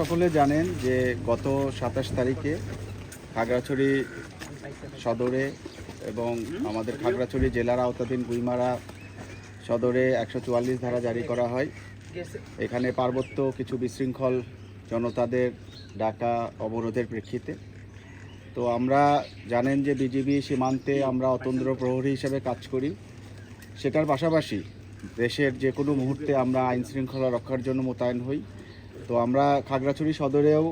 সকলে জানেন যে গত সাতাশ তারিখে খাগড়াছড়ি সদরে এবং আমাদের খাগড়াছড়ি জেলার আওতাধীন গুইমারা সদরে একশো চুয়াল্লিশ ধারা জারি করা হয়। এখানে পার্বত্য কিছু বিশৃঙ্খল জনতাদের ডাকা অবরোধের প্রেক্ষিতে। তো আমরা জানেন যে বিজিবি সীমান্তে আমরা অতন্দ্র প্রহরী হিসেবে কাজ করি। সেটার পাশাপাশি দেশের যে কোনো মুহূর্তে আমরা আইন শৃঙ্খলা রক্ষার জন্য মোতায়েন হই। তো আমরা খাগড়াছড়ি সদরেও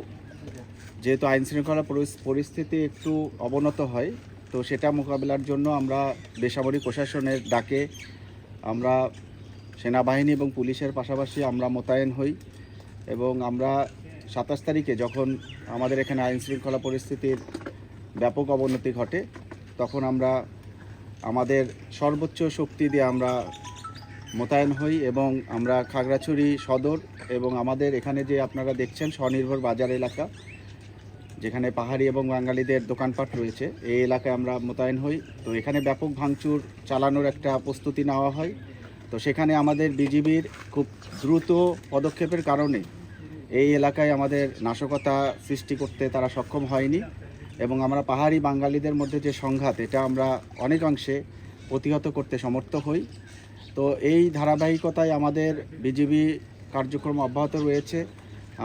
যেহেতু আইন শৃঙ্খলা পরিস্থিতি একটু অবনত হয়, তো সেটা মোকাবিলার জন্য আমরা বেসামরিক প্রশাসনের ডাকে আমরা সেনাবাহিনী এবং পুলিশের পাশাপাশি আমরা মোতায়েন হই এবং আমরা সাতাশ তারিখে যখন আমাদের এখানে আইন শৃঙ্খলা পরিস্থিতির ব্যাপক অবনতি ঘটে, তখন আমরা আমাদের সর্বোচ্চ শক্তি দিয়ে আমরা মোতায়েন হই এবং আমরা খাগড়াছড়ি সদর এবং আমাদের এখানে যে আপনারা দেখছেন স্বনির্ভর বাজার এলাকা, যেখানে পাহাড়ি এবং বাঙালিদের দোকানপাট রয়েছে, এই এলাকায় আমরা মোতায়েন হই। তো এখানে ব্যাপক ভাঙচুর চালানোর একটা প্রস্তুতি নেওয়া হয়। তো সেখানে আমাদের বিজিবির খুব দ্রুত পদক্ষেপের কারণে এই এলাকায় আমাদের নাশকতা সৃষ্টি করতে তারা সক্ষম হয়নি এবং আমরা পাহাড়ি বাঙালিদের মধ্যে যে সংঘাত, এটা আমরা অনেকাংশে প্রতিহত করতে সমর্থ হই। তো এই ধারাবাহিকতায় আমাদের বিজিবি কার্যক্রম অব্যাহত রয়েছে।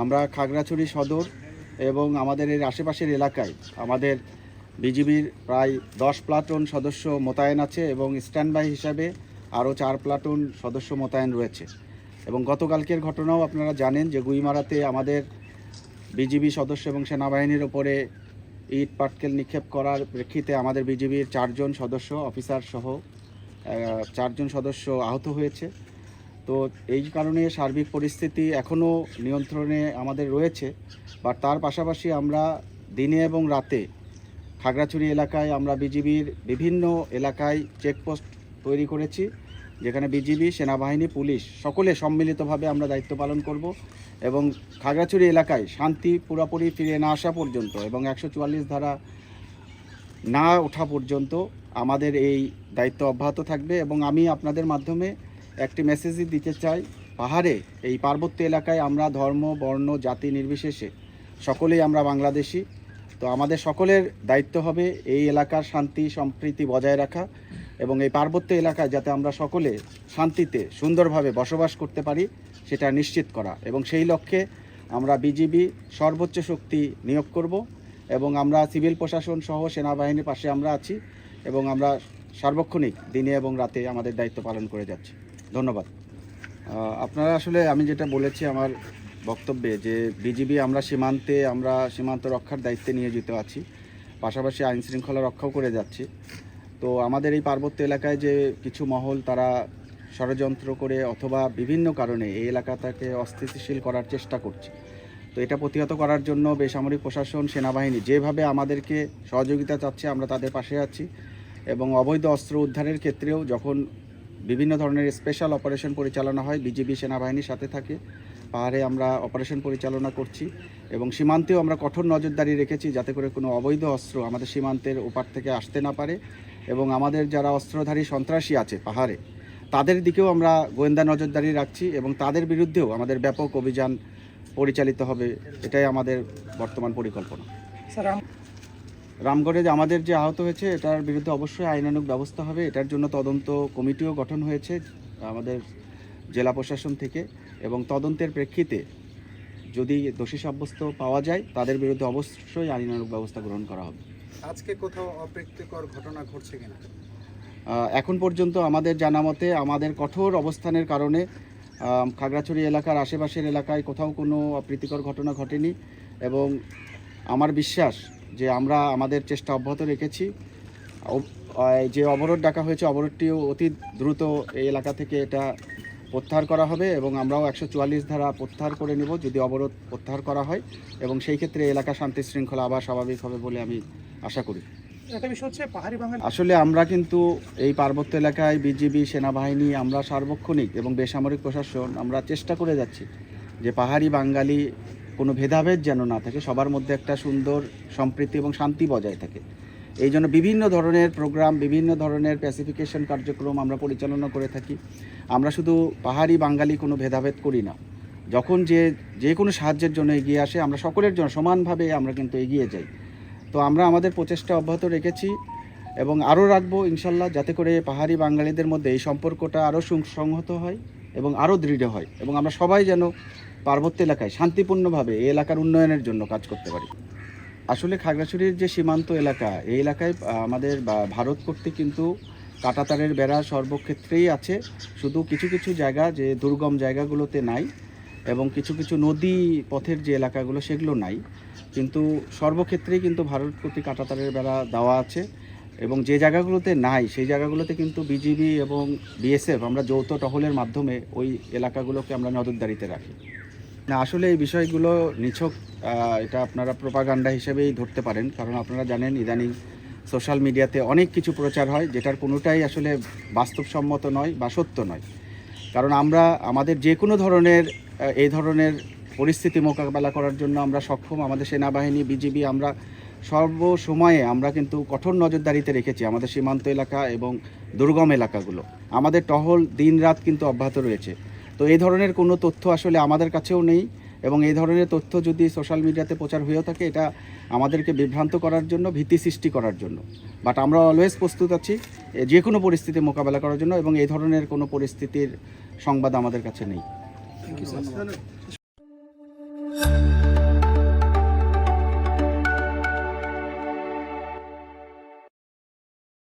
আমরা খাগড়াছড়ি সদর এবং আমাদের এর আশেপাশের এলাকায় আমাদের বিজিবির প্রায় দশ প্লাটুন সদস্য মোতায়েন আছে এবং স্ট্যান্ড বাই হিসাবে আরও চার প্লাটুন সদস্য মোতায়েন রয়েছে। এবং গতকালকের ঘটনাও আপনারা জানেন যে গুইমারাতে আমাদের বিজিবি সদস্য এবং সেনাবাহিনীর ওপরে ইট, পাটকেল নিক্ষেপ করার প্রেক্ষিতে আমাদের বিজিবির চারজন সদস্য, অফিসার সহ চারজন সদস্য আহত হয়েছে। তো এই কারণে সার্বিক পরিস্থিতি এখনও নিয়ন্ত্রণে আমাদের রয়েছে। বা তার পাশাপাশি আমরা দিনে এবং রাতে খাগড়াছড়ি এলাকায় আমরা বিজিবির বিভিন্ন এলাকায় চেকপোস্ট তৈরি করেছি, যেখানে বিজিবি, সেনাবাহিনী, পুলিশ সকলে সম্মিলিতভাবে আমরা দায়িত্ব পালন করব এবং খাগড়াছড়ি এলাকায় শান্তি পুরোপুরি ফিরে না আসা পর্যন্ত এবং একশো চুয়াল্লিশ ধারা না ওঠা পর্যন্ত আমাদের এই দায়িত্ব অব্যাহত থাকবে এবং আমি আপনাদের মাধ্যমে একটি মেসেজই দিতে চাই। পাহাড়ে, এই পার্বত্য এলাকায় আমরা ধর্ম, বর্ণ, জাতি নির্বিশেষে সকলেই আমরা বাংলাদেশি। তো আমাদের সকলের দায়িত্ব হবে এই এলাকার শান্তি, সম্প্রীতি বজায় রাখা এবং এই পার্বত্য এলাকায় যাতে আমরা সকলে শান্তিতে, সুন্দরভাবে বসবাস করতে পারি, সেটা নিশ্চিত করা। এবং সেই লক্ষ্যে আমরা বিজিবি সর্বোচ্চ শক্তি নিয়োগ করব এবং আমরা সিভিল প্রশাসন সহ সেনাবাহিনীর পাশে আমরা আছি। এবং আমরা সার্বক্ষণিক দিনে এবং রাতে আমাদের দায়িত্ব পালন করে যাচ্ছি। ধন্যবাদ। আপনারা আসলে আমি যেটা বলেছি আমার বক্তব্যে যে বিজিবি আমরা সীমান্তে, আমরা সীমান্ত রক্ষার দায়িত্বে নিয়োজিত আছি, পাশাপাশি আইন শৃঙ্খলা রক্ষাও করে যাচ্ছি। তো আমাদের এই পার্বত্য এলাকায় যে কিছু মহল তারা ষড়যন্ত্র করে অথবা বিভিন্ন কারণে এই এলাকাটাকে অস্থিতিশীল করার চেষ্টা করছে। তো এটা প্রতিহত করার জন্য বেসামরিক প্রশাসন, সেনাবাহিনী যেভাবে আমাদেরকে সহযোগিতা চাচ্ছে, আমরা তাদের পাশে আছি। এবং অবৈধ অস্ত্র উদ্ধারের ক্ষেত্রেও যখন বিভিন্ন ধরনের স্পেশাল অপারেশন পরিচালনা হয়, বিজিবি সেনাবাহিনীর সাথে থাকে, পাহাড়ে আমরা অপারেশন পরিচালনা করছি এবং সীমান্তেও আমরা কঠোর নজরদারি রেখেছি যাতে করে কোনো অবৈধ অস্ত্র আমাদের সীমান্তের ওপার থেকে আসতে না পারে এবং আমাদের যারা অস্ত্রধারী সন্ত্রাসী আছে পাহাড়ে, তাদের দিকেও আমরা গোয়েন্দা নজরদারি রাখছি এবং তাদের বিরুদ্ধেও আমাদের ব্যাপক অভিযান পরিচালিত হবে, এটাই আমাদের বর্তমান পরিকল্পনা। স্যার রামগড়ে যে আমাদের যে আহত হয়েছে এটার বিরুদ্ধে অবশ্যই আইনানুগ ব্যবস্থা হবে। এটার জন্য তদন্ত কমিটিও গঠন হয়েছে আমাদের জেলা প্রশাসন থেকে এবং তদন্তের প্রেক্ষিতে যদি দোষী সাব্যস্ত পাওয়া যায় তাদের বিরুদ্ধে অবশ্যই আইনানুগ ব্যবস্থা গ্রহণ করা হবে। আজকে কোথাও অপ্রীতিকর ঘটনা ঘটছে কিনা? এখন পর্যন্ত আমাদের জানা মতে আমাদের কঠোর অবস্থানের কারণে খাগড়াছড়ি এলাকার আশেপাশের এলাকায় কোথাও কোনো অপ্রীতিকর ঘটনা ঘটেনি এবং আমার বিশ্বাস যে আমরা আমাদের চেষ্টা অব্যাহত রেখেছি। যে অবরোধ ডাকা হয়েছে অবরোধটিও অতি দ্রুত এই এলাকা থেকে এটা প্রত্যাহার করা হবে এবং আমরাও একশো চুয়াল্লিশ ধারা প্রত্যাহার করে নেব যদি অবরোধ প্রত্যাহার করা হয় এবং সেই ক্ষেত্রে এলাকা শান্তি শৃঙ্খলা আবার স্বাভাবিক হবে বলে আমি আশা করি। আসলে আমরা কিন্তু এই পার্বত্য এলাকায় বিজিবি সেনাবাহিনী আমরা সার্বক্ষণিক এবং বেসামরিক প্রশাসন আমরা চেষ্টা করে যাচ্ছি যে পাহাড়ি বাঙালি কোনো ভেদাভেদ যেন না থাকে, সবার মধ্যে একটা সুন্দর সম্প্রীতি এবং শান্তি বজায় থাকে। এই জন্য বিভিন্ন ধরনের প্রোগ্রাম বিভিন্ন ধরনের প্যাসিফিকেশন কার্যক্রম আমরা পরিচালনা করে থাকি। আমরা শুধু পাহাড়ি বাঙালি কোনো ভেদাভেদ করি না। যখন যে যে কোনো সাহায্যের জন্য এগিয়ে আসে, আমরা সকলের জন্য, সমানভাবে আমরা কিন্তু এগিয়ে যাই। তো আমরা আমাদের প্রচেষ্টা অব্যাহত রেখেছি এবং আরও রাখব ইনশাল্লাহ, যাতে করে পাহাড়ি বাঙালিদের মধ্যে এই সম্পর্কটা আরও সুসংহত হয়। এবং আরও দৃঢ় হয় এবং আমরা সবাই যেন পার্বত্য এলাকায় শান্তিপূর্ণভাবে এই এলাকার উন্নয়নের জন্য কাজ করতে পারি। আসলে খাগড়াছড়ির যে সীমান্ত এলাকা, এই এলাকায় আমাদের ভারত কর্তৃক কিন্তু কাটাতারের বেড়া সর্বক্ষেত্রেই আছে। শুধু কিছু কিছু জায়গা যে দুর্গম জায়গাগুলোতে নাই এবং কিছু কিছু নদী পথের যে এলাকাগুলো সেগুলো নাই। কিন্তু সর্বক্ষেত্রেই কিন্তু ভারত কর্তৃক কাটাতারের বেড়া দেওয়া আছে। এবং যে জায়গাগুলোতে নাই, সেই জায়গাগুলোতে কিন্তু বিজিবি এবং বিএসএফ আমরা যৌথ টহলের মাধ্যমে ওই এলাকাগুলোকে আমরা নজরদারিতে রাখি। না, আসলে এই বিষয়গুলো নিছক এটা আপনারা প্রোপাগান্ডা হিসেবেই ধরতে পারেন, কারণ আপনারা জানেন ইদানিং সোশ্যাল মিডিয়াতে অনেক কিছু প্রচার হয়, যেটার কোনোটাই আসলে বাস্তবসম্মত নয় বা সত্য নয়। কারণ আমরা, আমাদের যে কোনো ধরনের এই ধরনের পরিস্থিতি মোকাবেলা করার জন্য আমরা সক্ষম, আমাদের সেনাবাহিনী বিজিবি আমরা সর্ব সময়ে আমরা কিন্তু কঠোর নজরদারিতে রেখেছি আমাদের সীমান্ত এলাকা এবং দুর্গম এলাকাগুলো। আমাদের টহল দিনরাত কিন্তু অব্যাহত রয়েছে। তো এই ধরনের কোনো তথ্য আসলে আমাদের কাছেও নেই এবং এই ধরনের তথ্য যদি সোশ্যাল মিডিয়াতে প্রচার হয়েও থাকে, এটা আমাদেরকে বিভ্রান্ত করার জন্য, ভীতি সৃষ্টি করার জন্য। বাট আমরা অলওয়েজ প্রস্তুত আছি যে কোনো পরিস্থিতি মোকাবেলা করার জন্য এবং এই ধরনের কোনো পরিস্থিতির সংবাদ আমাদের কাছে নেই.